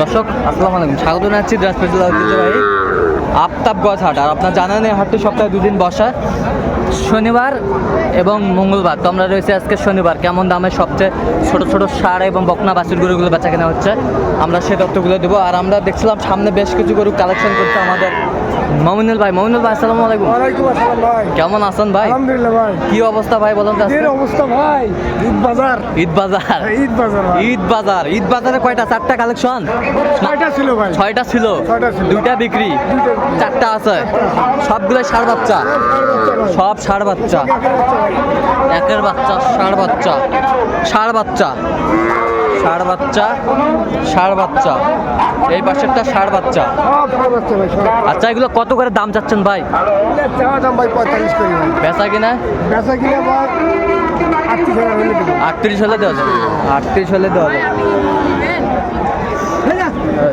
দর্শক, আসসালামু আলাইকুম। স্বাগত জানাচ্ছি জেলা ঐতিহ্যবাহী আফতাবগঞ্জ হাট। আর আপনার জানেন এই হাটটি সপ্তাহে দুদিন বসা, শনিবার এবং মঙ্গলবার। তো আমরা রয়েছে আজকে শনিবার। কেমন দামে সবচেয়ে ছোট ছোট সার এবং বকনা বাছুর গরুগুলো বেচা কেনা হচ্ছে, আমরা সে তথ্যগুলো দেবো। আর আমরা দেখছিলাম সামনে বেশ কিছু গরু কালেকশন করছে আমাদের মমিনুল ভাই মমিনুল ভাই আসসালামু আলাইকুম। ওয়ালাইকুম আসসালাম ভাই। কেমন আছেন ভাই? আলহামদুলিল্লাহ ভাই। কি অবস্থা ভাই বলেন তো? এর অবস্থা ভাই ঈদ বাজার। ঈদ বাজার। ঈদ বাজার ঈদ বাজার। ঈদ বাজারে কয়টা? চারটা কালেকশন? ছয়টা ছিল ভাই। ছয়টা ছিল? ছয়টা ছিল। দুইটা বিক্রি? চারটা আছে। সবগুলো ষাড় বাচ্চা। সব ষাড় বাচ্চা। একের বাচ্চা ষাড় বাচ্চা। ষাড় বাচ্চা। ষাড় বাচ্চা ষাড় বাচ্চা। এই পাশেরটা ষাড় বাচ্চা। আচ্ছা এগুলো কত করে দাম চাচ্ছেন ভাই? দাম বেচা কিনা? বেচা কিনে আটত্রিশ হলে দেওয়া যাবে। আটত্রিশ হলে দেওয়া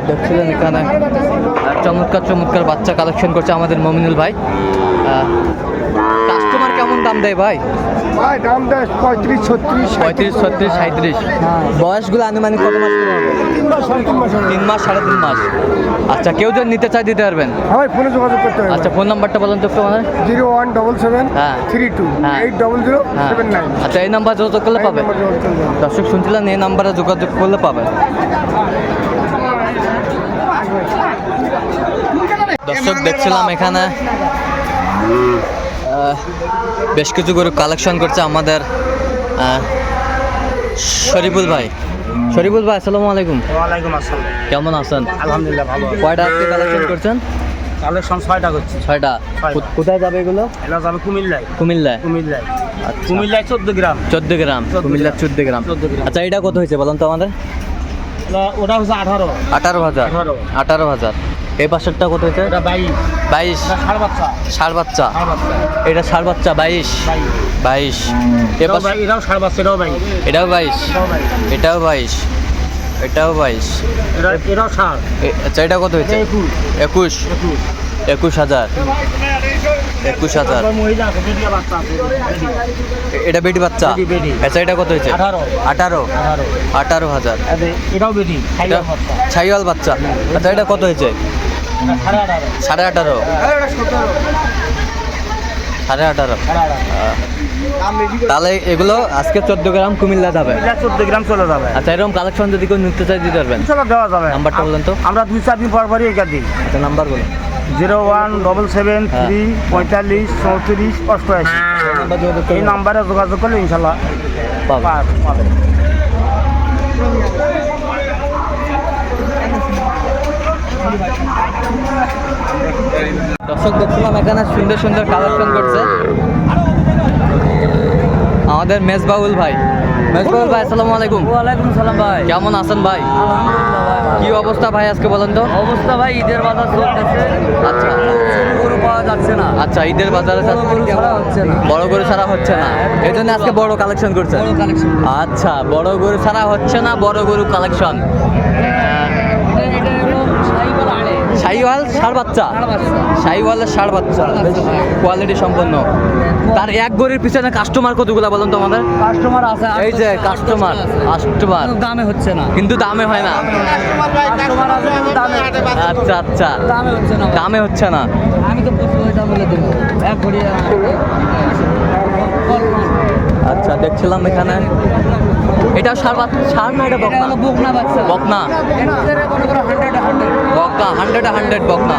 দেখছিলেন এখানে, চমৎকার চমৎকার বাচ্চা কালেকশন করছে আমাদের মমিনুল ভাই। দাম দেয় ভাই? ভাই দাম দেয় পঁয়ত্রিশ ছত্রিশ পঁয়ত্রিশ ছত্রিশ সাঁত্রিশ বয়সগুলো আনুমানিক কত মাস করে তিন মাস সাড়ে তিন মাস তিন মাস সাড়ে তিন মাস। আচ্ছা কেউ যদি নিতে চায় দিতে পারবেন? হ্যাঁ ভাই ফোনে যোগাযোগ করতে হবে আচ্ছা ফোন নাম্বারটা বলুন তো একটু আমাদের। জিরো ওয়ান ডবল সেভেন হ্যাঁ। থ্রি টু হ্যাঁ। এইট ডবল জিরো হ্যাঁ। Seven nine. আচ্ছা এই নাম্বার যোগাযোগ করলে পাবে? দর্শক শুনছিলেন এই নাম্বারে যোগাযোগ করলে পাবেন দর্শক দেখছিলাম এখানে। বেশ কিছু গরু কালেকশন করছে আমাদের শরীফুল ভাই। শরীফুল ভাই আসসালামু আলাইকুম। ওয়ালাইকুম আসসালাম। কেমন আছেন? আলহামদুলিল্লাহ ভালো কয়টা আজকে কালেকশন করছেন? কালেকশন ছয়টা করছি। ছয়টা। কোথায় যাবে এগুলো? এটা যাবে কুমিল্লায়। কুমিল্লায়? কুমিল্লায়। আচ্ছা। কুমিল্লায় চোদ্দ গ্রাম। চোদ্দ গ্রাম। কুমিল্লার চোদ্দ গ্রাম। চোদ্দ গ্রাম। আচ্ছা এটা কত হয়েছে বলুন তো আমাদের? ওটা- হচ্ছে আঠারো। আঠারো হাজার। আঠারো। হাজার। এই পাশেরটা কত হয়েছে? বাইশ। ষাট বাচ্চা এটা ষাট বাচ্চা বাইশ। বাইশ। এটাও বাইশ, এটাও বাইশ। এটাও বাইশ। আচ্ছা এটা কত হয়েছে? একুশ। একুশ হাজার। একুশ হাজার। এটা বেটি বাচ্চা। আচ্ছা এটা কত হয়েছে? আঠারো। আঠারো? হাজার। এটাও বেটি ছাইওয়াল বাচ্চা। আচ্ছা এটা কত হয়েছে? সাড়ে আঠারো। সাড়ে আঠারো। তাহলে এগুলো আজকে চোদ্দ গ্রাম কুমিল্লা যাবে। চোদ্দ গ্রাম চলে যাবে। আচ্ছা এরকম কালেকশন যদি কেউ নিতে চাই দিতে পারবেন। দেওয়া যাবে। নাম্বারটা বলুন তো। আমরা দুই চার দিন পর পরই এটা দিই। আচ্ছা নাম্বার বলুন। জিরো ওয়ান ডবল সেভেন হ্যাঁ। থ্রি পঁয়তাল্লিশ চৌত্রিশ অষ্টআশি এই নাম্বারে যোগাযোগ করলে ইনশাল্লাহ পাবেন। পাবেন দর্শক দেখছিলাম এখানে সুন্দর সুন্দর কালেকশন করছে আমাদের মেজবাউল ভাই। মেজবাউল ভাই আসসালামু আলাইকুম। ওয়ালাইকুম সালাম ভাই। কেমন আছেন ভাই? আলহামদুলিল্লাহ ভাই কি অবস্থা ভাই আজকে বলেন তো? অবস্থা ভাই ঈদের বাজার চলতেছে। আচ্ছা। গরু পাওয়া যাচ্ছে না। আচ্ছা ঈদের বাজারে বড় গরু ছাড়া হচ্ছে না। বড় গরু ছাড়া হচ্ছে না। এই জন্য আজকে বড় কালেকশন করছে। আচ্ছা বড় গরু ছাড়া হচ্ছে না বড় গরু কালেকশন এটা- এটা এরকম সাইকেল আড়ে শাহিওয়াল ষাড় বাচ্চা। শাহিওয়ালের ষাড় বাচ্চা। বেশ কোয়ালিটি সম্পন্ন। তার এক গরুর পিছনে কাস্টমার কতগুলা বলুন তো আমাদের? কাস্টমার আছে এই যে কাস্টমার কাস্টমার দামে হচ্ছে না। কিন্তু দামে হয় না। আচ্ছা আচ্ছা। দামে হচ্ছে না। দামে হচ্ছে না। আমি তো হাজার বলে দেবো। এক ঘড়ি আচ্ছা দেখছিলাম এখানে। এটা বাচ্চা ষাড় না এটা বকনা। হলো বকনা বকনা। বকনা হান্ড্রেড হান্ড্রেড বকনা।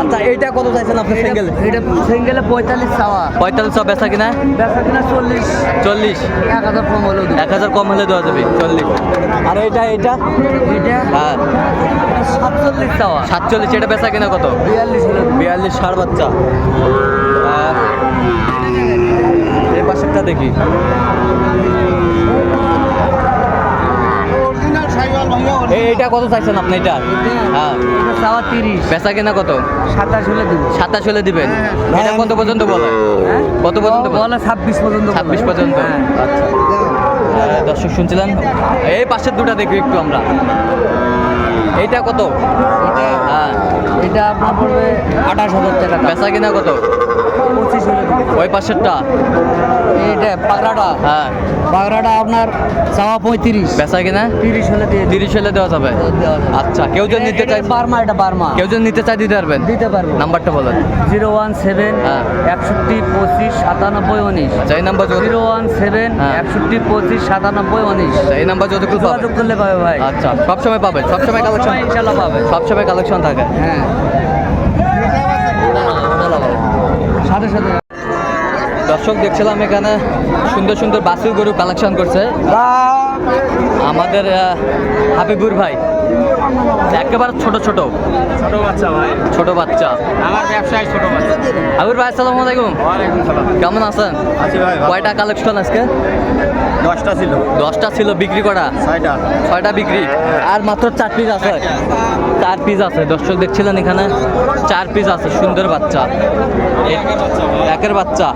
আচ্ছা এইটা কত চাইছেন আপনি সিঙ্গেল এটা সিঙ্গেলে পঁয়তাল্লিশ চাওয়া। পঁয়তাল্লিশ সব বেচা কিনা? বেচা কিনা চল্লিশ। চল্লিশ। এক হাজার কম দেবো। এক হাজার কম হলে দেওয়া যাবে চল্লিশ। আর এটা এটা এটা হ্যাঁ। সাতচল্লিশ চাওয়া। সাতচল্লিশ এটা বেচা কিনা কত? বিয়াল্লিশ বিয়াল্লিশ ষাট বাচ্চা। এই পাশেরটা দেখি। এইটা কত চাইছেন আপনি? এটা হ্যাঁ। এটা চাওয়া তিরিশ। বেচা কিনা কত? সাতাশ হলে দেবো। সাতাশ হলে দিবেন? এটা কত পর্যন্ত বলে? হ্যাঁ? কত পর্যন্ত বলে? ছাব্বিশ পর্যন্ত ছাব্বিশ পর্যন্ত? হ্যাঁ। আচ্ছা। দর্শক শুনছিলেন? এই পাশের দুটা দেখি একটু আমরা। এইটা কত? এটা- হ্যাঁ। এটা আপনার পড়বে আঠাশ হাজার টাকা। বেচা কিনা কত? ওই পাশেরটা। এইটা পাগড়াটা হ্যাঁ। পাগড়াটা আপনার চাওয়া পঁয়ত্রিশ। বেচা কিনা? তিরিশ হলে তিরিশ হলে দেওয়া যাবে। আচ্ছা কেউ যদি নিতে চায় বার্মা এটা বার্মা। কেউ যদি নিতে চায় দিতে পারবেন। দিতে পারব। নাম্বারটা বলেন। জিরো ওয়ান সেভেন হ্যাঁ। একষট্টি পঁচিশ সাতানব্বই উনিশ। আচ্ছা এই নাম্বার যদি জিরো ওয়ান সেভেন হ্যাঁ। একষট্টি পঁচিশ সাতানব্বই উনিশ। আচ্ছা, এই নাম্বার পাবেন যোগাযোগ করলে পাবে ভাই। আচ্ছা সবসময় পাবেন সবসময় কালেকশন ইনশাল্লাহ পাবে। সবসময় কালেকশন থাকে। হ্যাঁ। সাথে সাথে দর্শক দেখছিলাম এখানে সুন্দর সুন্দর বাসুর গরু কালেকশন করছে। আমাদের হাবিবুর ভাই। একেবারে ছোট ছোট। ছোট বাচ্চা ভাই। ছোট বাচ্চা। আমার ব্যবসায় ছোট বাচ্চা। হাবিবুর ভাই আসসালামু আলাইকুম। ওয়ালাইকুম সালাম। কেমন আছেন? আছি ভাই কয়টা কালেকশন আজকে? দশটা ছিল। দশটা ছিল বিক্রি করা? ছয়টা। ছয়টা বিক্রি? আর মাত্র চার পিস আছে। চার পিস আছে। দর্শক দেখছিলেন এখানে? চার পিস আছে সুন্দর বাচ্চা। একের বাচ্চা।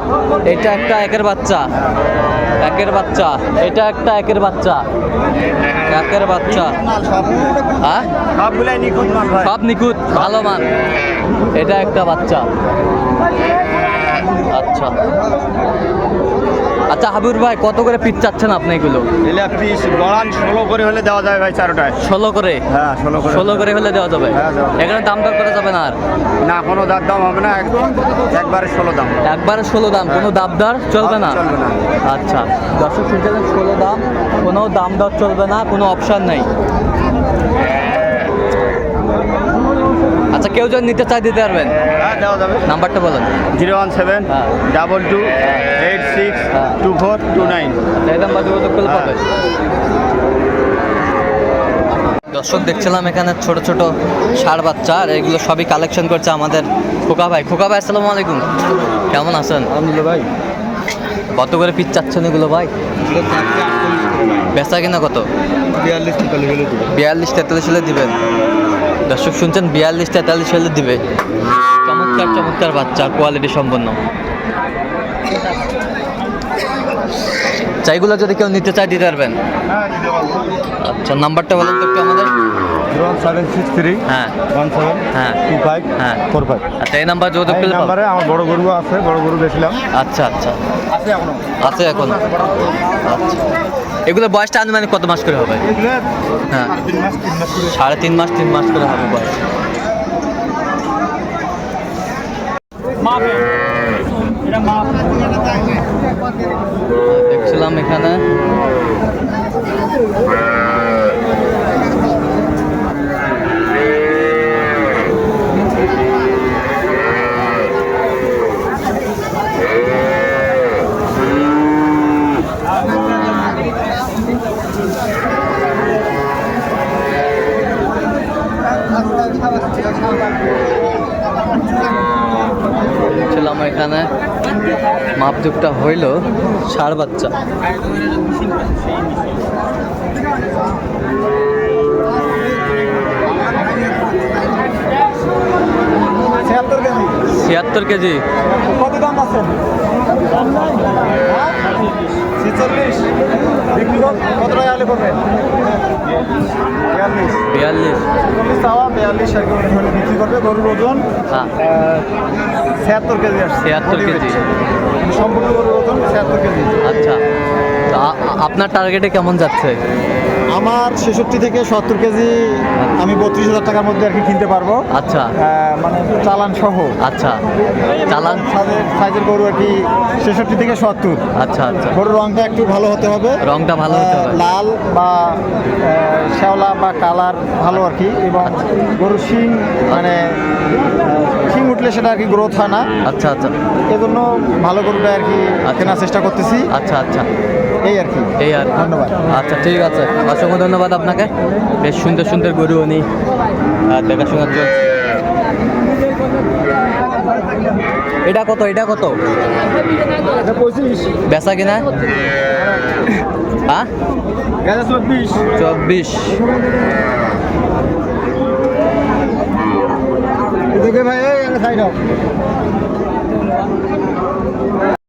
এটা একটা একের বাচ্চা। একের বাচ্চা। এটা একটা একের বাচ্চা। একের বাচ্চা। হ্যাঁ? সব নিখুঁত ভালো মান। এটা একটা বাচ্চা। আচ্ছা। আচ্ছা হাবিবুর ভাই কত করে পিস চাচ্ছেন আপনি এগুলো? এলে পিস গড়ান ষোলো করে হলে দেওয়া যাবে ভাই চারোটায়। ষোলো করে? হ্যাঁ ষোলো করে। ষোলো করে হলে দেওয়া যাবে? হ্যাঁ, এখানে দাম দর করা যাবে না আর? না কোনো দাম দাম হবে না এক- একবারে ষোলো দাম। একবারে ষোলো দাম কোনো দাম দর চলবে না? চলবে না। আচ্ছা দর্শক শুনছিলেন ষোলো দাম কোনো দাম দর চলবে না কোনো অপশান নেই। আচ্ছা কেউ যদি নিতে চায় দিতে পারবেন। হ্যাঁ দেওয়া যাবে। নাম্বারটা বলেন। জিরো ওয়ান সেভেন হ্যাঁ। ডাবল টু এইট সিক্স হ্যাঁ। Two four two nine. এই নাম্বার যোগাযোগ করলে। দর্শক দেখছিলাম এখানে ছোট ছোট ষাড় বাচ্চা আর এগুলো সবই কালেকশন করছে আমাদের খোকা ভাই। খোকা ভাই আসসালামু আলাইকুম। কেমন আছেন? আলহামদুলিল্লাহ ভাই। কত করে পিস চাচ্ছেন এগুলো ভাই? বেচা কিনা কত? বিয়াল্লিশ তেতাল্লিশ হলে দিবেন। দর্শক শুনছেন বিয়াল্লিশ তেতাল্লিশ হলে দিবে। চমৎকার চমৎকার বাচ্চা কোয়ালিটি সম্পন্ন। চাইগুলো যদি কেউ নিতে চায়, দিতে পারবেন। আচ্ছা নাম্বারটা বলেন তো একটু আমাদের। সেভেন সিক্স থ্রি হ্যাঁ। ওয়ান সেভেন হ্যাঁ। টু ফাইভ হ্যাঁ। ফোর ফাইভ আচ্ছা এই নাম্বার যোগাযোগ করলে নাম্বারে আমার বড় গরু আছে বড় গরু আচ্ছা আচ্ছা। আছে এখনও। আছে এখন। আচ্ছা। এগুলো বয়সটা আনুমানিক কত মাস করে হবে? হ্যাঁ। সাড়ে তিন মাস তিন মাস করে হবে বয়স। দেখছিলাম এখানে ছিলাম এখানে মাপযুগটা হইল ষাড় বাচ্চা। ছিয়াত্তর কেজি। ছিয়াত্তর কেজি। কত দাম আছে? ছিচল্লিশ। কত টাকা বিয়াল্লিশ। বিয়াল্লিশ। চল্লিশ চাওয়া বিয়াল্লিশ আর কি। বিক্রি করবে গরুর ওজন হ্যাঁ। ছিয়াত্তর কেজি আসছে। 76 কেজি। মানে সম্পূর্ণ গরুর ওজন ছিয়াত্তর কেজি। আচ্ছা। আপনার টার্গেটে কেমন যাচ্ছে? আমার ছেষট্টি থেকে সত্তর কেজি আমি বত্রিশ হাজার টাকার মধ্যে আর কি কিনতে পারব। আচ্ছা। মানে চালান সহ। আচ্ছা। চালান? সাইজের গরু আর কি ছেষট্টি থেকে সত্তর। আচ্ছা আচ্ছা। গরুর রংটা একটু ভালো হতে হবে। রংটা ভালো হতে হবে। লাল বা শ্যাওলা বা কালার ভালো আর কি এবং গরুর শিং মানে শিং উঠলে সেটা আর কি গ্রোথ হয় না। আচ্ছা আচ্ছা। এজন্য ভালো গরুটা আর কি আচ্ছা। কেনার চেষ্টা করতেছি। আচ্ছা আচ্ছা। এই আর কি। এই আর ধন্যবাদ। আচ্ছা ঠিক আছে। অসংখ্য ধন্যবাদ আপনাকে। বেশ সুন্দর সুন্দর গরু উনি আহ, দেখাশোনা চলছে এটা কত এটা কত? পঁচিশ। বেচা কিনা? হ্যাঁ চব্বিশ। চব্বিশ। ভাই